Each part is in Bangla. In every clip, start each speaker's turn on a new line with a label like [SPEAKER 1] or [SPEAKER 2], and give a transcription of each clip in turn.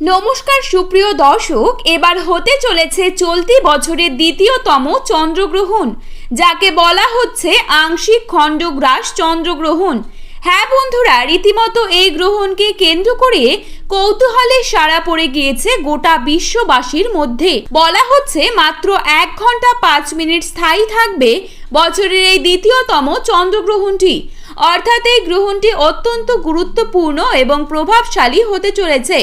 [SPEAKER 1] নমস্কার, সুপ্রিয় দর্শক, এবার হতে চলেছে চলতি বছরের দ্বিতীয়তম চন্দ্রগ্রহণ, যাকে বলা হচ্ছে আংশিক খণ্ডগ্রাস চন্দ্রগ্রহণ। হ্যাঁ বন্ধুরা, রীতিমতো এই গ্রহণকে কেন্দ্র করে কৌতূহলে সাড়া পড়ে গিয়েছে গোটা বিশ্ববাসীর মধ্যে। বলা হচ্ছে মাত্র এক ঘণ্টা পাঁচ মিনিট স্থায়ী থাকবে বছরের এই দ্বিতীয়তম চন্দ্রগ্রহণটি। অর্থাৎ এই গ্রহণটি অত্যন্ত গুরুত্বপূর্ণ এবং প্রভাবশালী হতে চলেছে।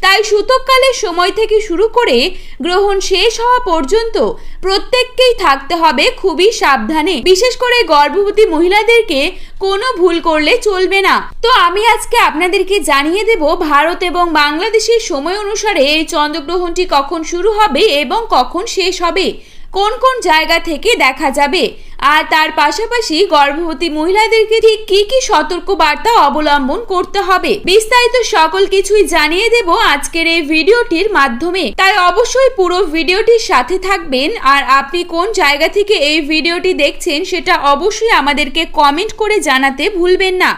[SPEAKER 1] তাই সূতককালের সময় থেকে শুরু করে গ্রহণ শেষ হওয়া পর্যন্ত প্রত্যেককেই থাকতে হবে খুবই সাবধানে। বিশেষ করে গর্ভবতী মহিলাদেরকে কোনো ভুল করলে চলবে না। তো আমি আজকে আপনাদেরকে জানিয়ে দেব ভারত এবং বাংলাদেশের সময় অনুসারে এই চন্দ্রগ্রহণটি কখন শুরু হবে এবং কখন শেষ হবে। কোন কোন জায়গা থেকে দেখা যাবে? আর তার পাশাপাশি গর্ভবতী মহিলাদেরকে ঠিক কি কি সতর্ক বার্তা অবলম্বন করতে হবে? বিস্তারিত সকল কিছুই জানিয়ে দেব আজকের এই ভিডিওটির মাধ্যমে। তাই অবশ্যই পুরো ভিডিওটির সাথে থাকবেন। আর আপনি কোন জায়গা থেকে এই ভিডিওটি দেখছেন সেটা অবশ্যই আমাদেরকে কমেন্ট করে জানাতে ভুলবেন না।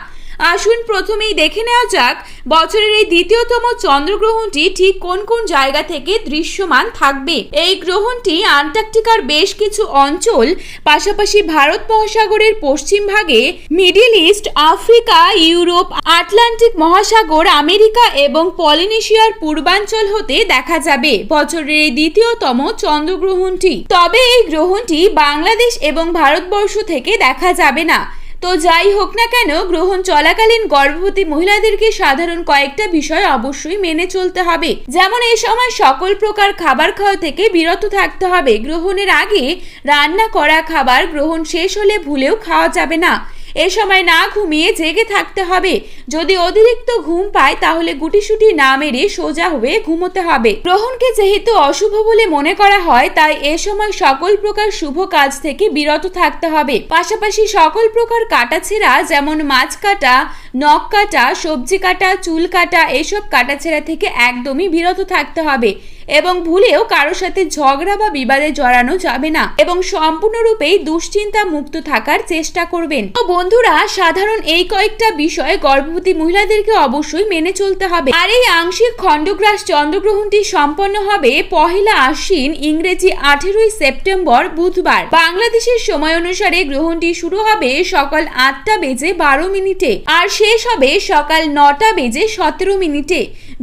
[SPEAKER 1] আসুন প্রথমেই দেখে নেওয়া যাক, বছরের এই দ্বিতীয়তম চন্দ্রগ্রহণটি ঠিক কোন কোন জায়গা থেকে দৃশ্যমান থাকবে? এই গ্রহণটি আন্টার্কটিকার বেশ কিছু অঞ্চল, পাশাপাশি ভারত মহাসাগরের পশ্চিম ভাগে, middle east, Africa, Europe, Atlantic মহাসাগর, আমেরিকা এবং পলিনেশিয়ার পূর্বাঞ্চল হতে দেখা যাবে বছরের এই দ্বিতীয়তম চন্দ্রগ্রহণটি। তবে এই গ্রহণটি বাংলাদেশ এবং ভারতবর্ষ থেকে দেখা যাবে না। তো যাই হোক না কেন, গ্রহণ চলাকালীন গর্ভবতী মহিলাদেরকে সাধারণ কয়েকটা বিষয় অবশ্যই মেনে চলতে হবে। যেমন এই সময় সকল প্রকার খাবার খাওয়া থেকে বিরত থাকতে হবে। গ্রহণের আগে রান্না করা খাবার গ্রহণ শেষ হলে ভুলেও খাওয়া যাবে না। এ সময় না ঘুমিয়ে জেগে থাকতে হবে। যদি অতিরিক্ত ঘুম পায়, তাহলে গুটিসুটি না মেরে সোজা হয়ে ঘুমোতে হবে। গ্রহণকে যেহেতু অশুভ বলে মনে করা হয়, তাই এ সময় সকল প্রকার শুভ কাজ থেকে বিরত থাকতে হবে। পাশাপাশি সকল প্রকার কাটাছেঁড়া যেমন মাছ কাটা, নখ কাটা, সবজি কাটা, চুল কাটা, এসব কাটাছেঁড়া থেকে একদমই বিরত থাকতে হবে। এবং ভুলেও কারোর সাথে ঝগড়া বা বিবাদে জড়ানো যাবে না এবং সম্পূর্ণরূপেই দুশ্চিন্তা মুক্ত থাকার চেষ্টা করবেন। তো বন্ধুরা, সাধারণ এই কয়েকটা বিষয় গর্ভবতী মহিলাদেরকে অবশ্যই মেনে চলতে হবে। আর এই আংশিক খণ্ডগ্রাস চন্দ্রগ্রহণটি সম্পন্ন হবে পহেলা আশ্বিন ইংরেজি আঠেরোই সেপ্টেম্বর বুধবার। বাংলাদেশের সময় অনুসারে গ্রহণটি শুরু হবে সকাল আটটা বেজে বারো মিনিটে আর শেষ হবে সকাল নটা বেজে সতেরো মিনিটে।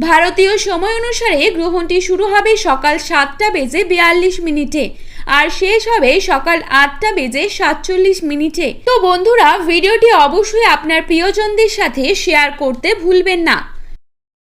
[SPEAKER 1] ভারতীয় সময় অনুসারে গ্রহণটি শুরু হবে সকাল সাতটা বেজে বিয়াল্লিশ মিনিটে আর শেষ হবে সকাল আটটা বেজে সাতচল্লিশ মিনিটে। তো বন্ধুরা, ভিডিওটি অবশ্যই আপনার প্রিয়জনদের সাথে শেয়ার করতে ভুলবেন না।